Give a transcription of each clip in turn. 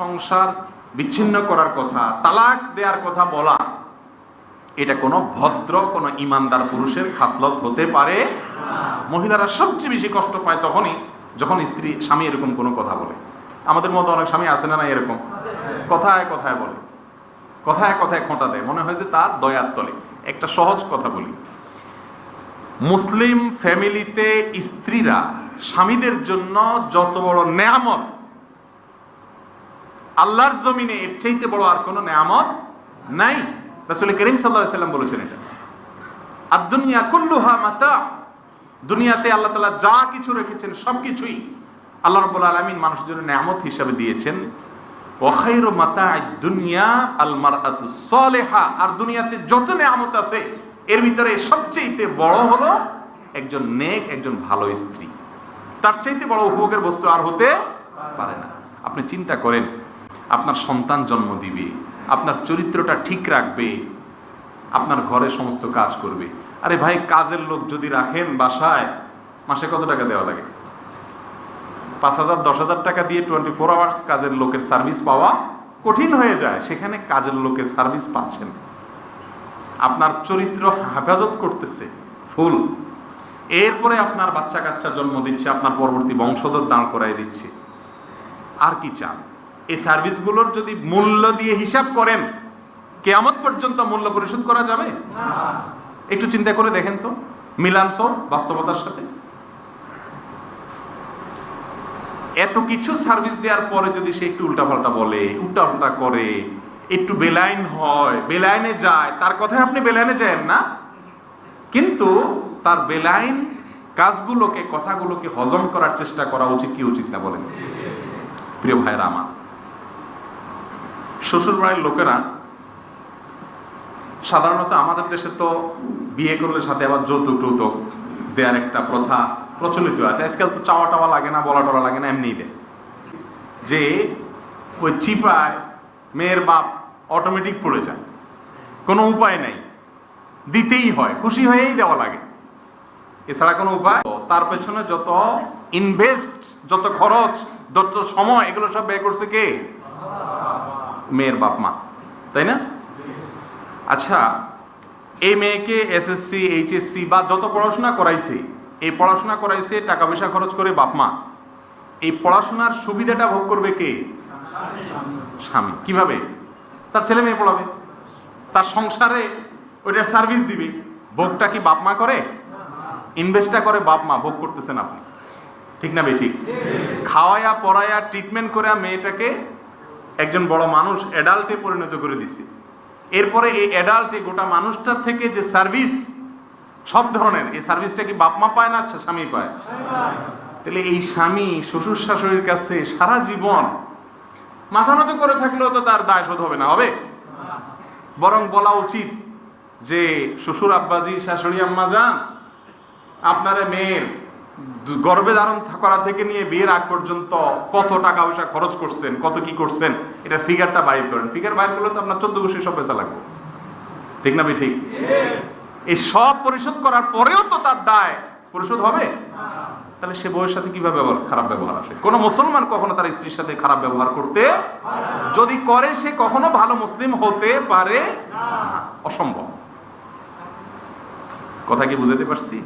সংসার বিচ্ছিন্ন করার কথা, তালাক দেওয়ার কথা বলা, এটা কোনো ভদ্র, কোনো ইমানদার পুরুষের খাসলত হতে পারে মহিলারা সবচেয়ে বেশি কষ্ট পায় তখনই যখন স্ত্রী, স্বামী এরকম কোনো কথা বলে। আমাদের মতো অনেক স্বামী আছে না না এরকম? কথায় কথায় বলে। কথায় কথায় খোঁটা দেয়। মনে হয় যে তার দয়ার তলে। একটা সহজ কথা বলি। মুসলিম ফ্যামিলিতে স্ত্রীরা স্বামীদের জন্য যত বড় নেয়ামত আল্লাহর জমিনে এর চাইতে বড় আর কোনো নেয়ামত নাই। রাসূল করিম আলাইহি সাল্লাম বলেছেন এটা। আর দুনিয়া কুল্লুহা মাতা। দুনিয়াতে আল্লাহ তাআলা যা কিছু রেখেছেন সবকিছুই আল্লাহ রাব্বুল আলামিন মানুষের জন্য নেয়ামত হিসাবে দিয়েছেন। ওয়া খায়রু মাতা'আদ দুনিয়া আল মারআতু সালিহা। আর দুনিয়াতে যত নেয়ামত আছে, এর ভিতরে সবচেয়ে বড় হলো একজন নেক, একজন ভালো স্ত্রী। তার চাইতে বড় উপভোগের বস্তু আর হতে পারে না। আপনি চিন্তা করেন আপনার সন্তান জন্ম দিবে, আপনার চরিত্রটা ঠিক রাখবে, আপনার ঘরে সমস্ত কাজ করবে। আরে ভাই, কাজের লোক যদি রাখেন বাসায়, মাসে কত টাকা দেওয়া লাগে? পাঁচ হাজার, দশ হাজার টাকা দিয়ে টোয়েন্টি ফোর আওয়ার্স কাজের লোকের সার্ভিস পাওয়া কঠিন হয়ে যায়। সেখানে কাজের লোকের সার্ভিস পাচ্ছেন। আপনার চরিত্র হেফাজত করতেছে, ফুল। এরপরে আপনার বাচ্চা কাচ্চা জন্ম দিচ্ছে, আপনার পরবর্তী বংশধর দাঁড় করাই দিচ্ছে। আর কি চান? এই সার্ভিসগুলোর যদি মূল্য দিয়ে হিসাব করেন, কেয়ামত পর্যন্ত মূল্য পরিশোধ করা যাবে? একটু চিন্তা করে দেখেন তো, মিলান তো বাস্তবতার সাথে। এত কিছু সার্ভিস দেওয়ার পরে যদি সে একটু উল্টাপাল্টা বলে, উল্টাপাল্টা করে, একটু বেলাইন হয়, বেলাইনে যায়, তার কথায় আপনি বেলাইনে যায়েন না। কিন্তু তার বেলাইন কাজগুলোকে, কথাগুলোকে হজম করার চেষ্টা করা উচিত কি উচিত না বলেন? প্রিয় ভাইরা আমার শ্বশুর বাড়ির লোকেরা সাধারণত আমাদের দেশে তো বিয়ে করলে সাথে আবার যৌতুক টৌতুক দেওয়ার একটা প্রথা প্রচলিত আছে। আজকাল তো চাওয়া টাওয়া লাগে না বলা টলা লাগে না, এমনিই দেয়। যে ওই চিপায় মেয়ের বাপ অটোমেটিক পড়ে যায়। কোনো উপায় নাই। দিতেই হয়, খুশি হয়েই দেওয়া লাগে। এছাড়া কোনো উপায় তার পেছনে যত ইনভেস্ট যত খরচ, যত সময়, এগুলো সব ব্যয় করছে কে? মেয়ের বাপ মা তাই না? আচ্ছা এই মেয়েকে এসএসসি এইচএসসি বা যত পড়াশোনা করাইছে এই পড়াশোনা করাইছে টাকা পয়সা খরচ করে বাপ মা এই পড়াশোনার সুবিধাটা ভোগ করবে কে? স্বামী। কীভাবে? তার ছেলে মেয়ে পড়াবে। তার সংসারে ওইটার সার্ভিস দিবে। ভোগটা কি বাপ মা করে? ইনভেস্টটা করে বাপ মা ভোগ করতেছেন আপনি। ঠিক না বে ঠিক। খাওয়ায়া পড়ায়া ট্রিটমেন্ট করে মেয়েটাকে একজন বড় মানুষ অ্যাডাল্টে পরিণত করে দিছে। এরপরে এই অ্যাডাল্টে গোটা মানুষটার থেকে যে সার্ভিস সব ধরনের, এই সার্ভিসটা কি বাপ মা পায় না স্বামী পায়? তাহলে এই স্বামী শ্বশুর শাশুড়ির কাছে সারা জীবন মাথা নত করে থাকলেও তো তার দায় শোধ হবে না, হবে? বরং বলা উচিত যে শ্বশুর আব্বাজি শাশুড়ি আম্মা যান, আপনারা মেয়ের গর্ভে ধারণ করা থেকে নিয়ে বিয়ের আগ পর্যন্ত কত টাকা পয়সা খরচ করছেন, কত কি করছেন, এটা ফিগারটা বাইর করেন। ফিগার বাইর করলে তো আপনার চোদ্দ গোষ্ঠী সব বেচা লাগবে। ঠিক না ভাই, ঠিক? এই সব পরিশোধ করার পরেও তো তার দায়। পরিশোধ হবে? তাহলে সে বউয়ের সাথে কীভাবে ব্যবহার খারাপ ব্যবহার আসে? কোন মুসলমান কখনো তার স্ত্রীর সাথে খারাপ ব্যবহার করতে যদি করে, সে কখনো ভালো মুসলিম হতে পারে অসম্ভব। কথা কি বুঝাতে পারছি?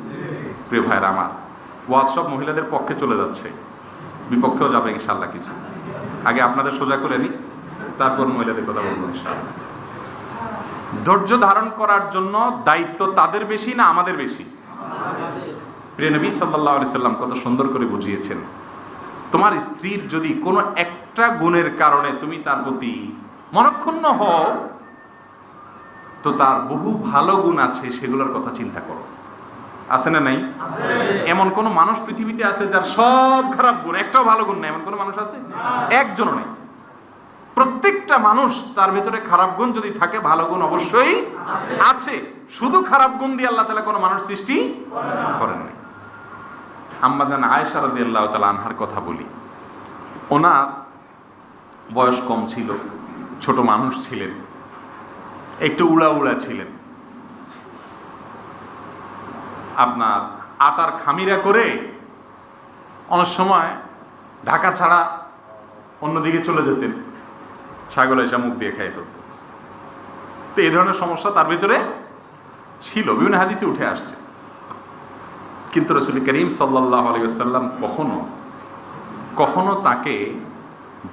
প্রিয় ভাইরা আমার ওয়াজ সব মহিলাদের পক্ষে চলে যাচ্ছে। বিপক্ষেও যাবে ইনশাল্লাহ কিছু। আগে আপনাদের সোজা করে নি, তারপর মহিলাদের কথা বলব ধৈর্য ধারণ করার জন্য দায়িত্ব তাদের বেশি না আমাদের বেশি? প্রিয় সাল্লাহ সাল্লাম কত সুন্দর করে বুঝিয়েছেন। তোমার স্ত্রীর যদি কোনো একটা গুণের কারণে তুমি তার প্রতি মনক্ষুণ্ণ হও, তো তার বহু ভালো গুণ আছে, সেগুলোর কথা চিন্তা করো। আছে না নাই? এমন কোন মানুষ পৃথিবীতে আছে যার সব খারাপ গুণ, একটাও ভালো গুণ নাই, এমন কোন মানুষ আছে? একজনও নেই। প্রত্যেকটা মানুষ তার ভিতরে খারাপ গুণ যদি থাকে, ভালো গুণ অবশ্যই আছে। শুধু খারাপ গুণ দিয়ে আল্লাহ তালা কোনো মানুষ সৃষ্টি করেন নাই। আম্মা জান আয়েশা রাদিয়াল্লাহু তাআলা আনহার কথা বলি। ওনার বয়স কম ছিল, ছোট মানুষ ছিলেন, একটু উড়া উড়া ছিলেন। আপনার আটার খামিরা করে অনেক সময় ঢাকা ছাড়া অন্যদিকে চলে যেতেন। ছাগল এসে মুখ দিয়ে খাই ফেলতো। তো এই ধরনের সমস্যা তার ভিতরে ছিল, বিভিন্ন হাদিসে উঠে আসছে। কিন্তু রসুল করিম সাল্লাহ আলিয়াল্লাম কখনো কখনো তাকে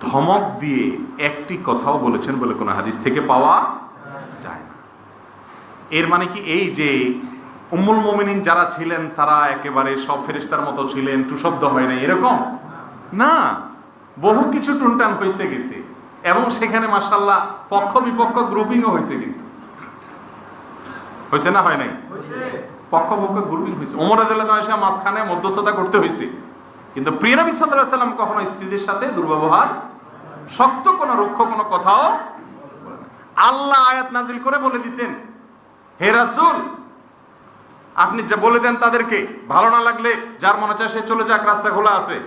ধমক দিয়ে একটি কথাও বলেছেন বলে কোনো হাদিস থেকে পাওয়া যায় না। এর মানে কি? এই যে উম্মুল মোমিনিন যারা ছিলেন, তারা একেবারে সব ফেরিস্তার মতো ছিলেন টুশব্দ হয় না এরকম? না। বহু কিছু টুনটান হয়েছে গেছে। এবং সেখানে মাসাল্লাহ পক্ষ বিপক্ষ গ্রুপিংও হয়েছে কিন্তু। হয়েছে না হয় নাই? পক্ষ পক্ষ গ্রুপিং হয়েছে ওমর এসে মাঝখানে মধ্যস্থতা করতে হয়েছে কিন্তু প্রিয় নবী সাল্লাল্লাহু সাল্লাম কখনো স্ত্রীদের সাথে দুর্ব্যবহার শক্ত কোনো রুক্ষ কোনো কথাও আল্লাহ আয়াত নাজিল করে বলে দিছেন, হে রাসূল আপনি যা বলে দেন তাদেরকে। ভালো না লাগলে যার মনে চায় সে চলে যাক, রাস্তা খোলা আছে।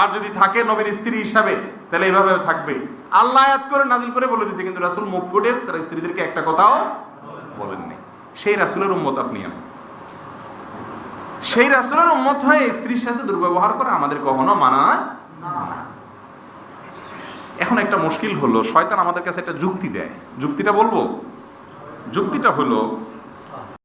আর যদি থাকে নবীর স্ত্রী হিসাবে, তাহলে এইভাবে থাকবে। আল্লাহ আয়াত করে নাজিল করে বলে দিছে, কিন্তু রাসূল মুখ ফুটের তার স্ত্রীদেরকে একটা কথাও বলেননি। সেই রাসূলের উম্মত আপনি আমি। সেই রাসূলের উম্মত হয়ে স্ত্রীর সাথে দুর্ব্যবহার করে আমাদের কখনো মানা এখন একটা মুশকিল হলো, শয়তান আমাদের কাছে একটা যুক্তি দেয়। যুক্তিটা বলব? যুক্তিটা হলো